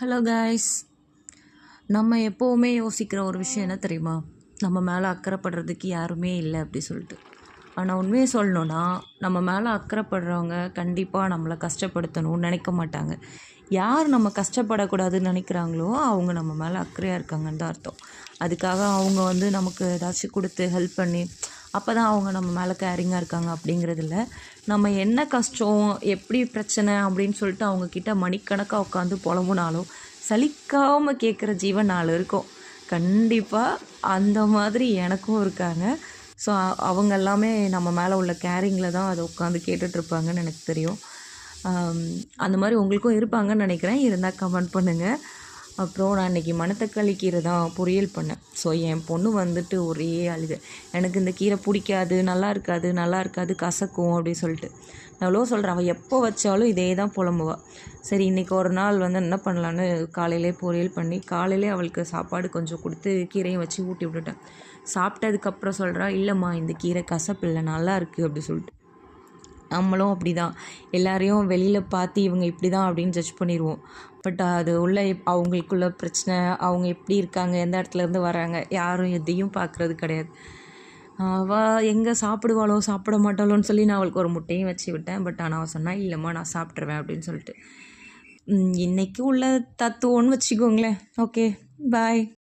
Hello guys நம்ம எப்போவுமே யோசிக்கிற ஒரு விஷயம் என்ன தெரியுமா? நம்ம மேலே அக்கறைப்படுறதுக்கு யாருமே இல்லை அப்படி சொல்லிட்டு. ஆனால் உண்மையை சொல்லணுன்னா நம்ம மேலே அக்கறைப்படுறவங்க கண்டிப்பாக நம்மளை கஷ்டப்படுத்தணும்னு நினைக்க மாட்டாங்க. யார் நம்ம கஷ்டப்படக்கூடாதுன்னு நினைக்கிறாங்களோ அவங்க நம்ம மேலே அக்கறையாக இருக்காங்கன்னு தான் அர்த்தம். அதுக்காக அவங்க வந்து நமக்கு ஏதாச்சும் கொடுத்து ஹெல்ப் பண்ணி அப்போ தான் அவங்க நம்ம மேலே கேரிங்காக இருக்காங்க அப்படிங்கிறது நம்ம என்ன கஷ்டம் எப்படி பிரச்சனை அப்படின்னு சொல்லிட்டு அவங்கக்கிட்ட மணிக்கணக்காக உட்காந்து புலம்புனாலும் சலிக்காமல் கேட்குற ஜீவன் நாலு இருக்கும். கண்டிப்பாக அந்த மாதிரி எனக்கும் இருக்காங்க. ஸோ அவங்க எல்லாமே நம்ம மேலே உள்ள கேரிங்கில் தான் அதை உட்காந்து கேட்டுட்ருப்பாங்கன்னு எனக்கு தெரியும். அந்த மாதிரி உங்களுக்கும் இருப்பாங்கன்னு நினைக்கிறேன். இருந்தால் கமெண்ட் பண்ணுங்கள் அப்புறம் நான் இன்றைக்கி மணத்தக்காளி கீரை தான் பொரியல் பண்ணேன். ஸோ என் பொண்ணு வந்துட்டு ஒரே அழுது. எனக்கு இந்த கீரை பிடிக்காது நல்லா இருக்காது நல்லா இருக்காது கசக்கும் அப்படின்னு சொல்லிட்டு. நான் எவ்வளோ சொல்கிறேன் அவள் எப்போ வச்சாலும் இதே தான் புலம்புவா. சரி இன்றைக்கி ஒரு நாள் வந்து என்ன பண்ணலான்னு காலையிலே பொரியல் பண்ணி காலையிலே அவளுக்கு சாப்பாடு கொஞ்சம் கொடுத்து கீரையும் வச்சு ஊட்டி விட்டுட்டேன். சாப்பிட்டதுக்கப்புறம் சொல்கிறா இல்லைம்மா இந்த கீரை கசப்பில்லை நல்லா இருக்குது அப்படி சொல்லிட்டு. நம்மளும் அப்படி தான் எல்லாரையும் வெளியில் பார்த்து இவங்க இப்படி தான் அப்படின்னு ஜட்ஜ் பண்ணிடுவோம் பட் அது உள்ள அவங்களுக்குள்ள பிரச்சனை அவங்க எப்படி இருக்காங்க எந்த இடத்துலேருந்து வராங்க யாரும் எதையும் பார்க்குறது கிடையாது. அவள் எங்கே சாப்பிடுவாளோ சாப்பிட மாட்டாளோன்னு சொல்லி நான் அவளுக்கு ஒரு முட்டையும் வச்சு விட்டேன். பட் ஆனால் அவள் சொன்னால் இல்லைம்மா நான் சாப்பிட்ருவேன் அப்படின்னு சொல்லிட்டு. இன்றைக்கி உள்ள தத்துவம்னு வச்சுக்கோங்களேன். Okay bye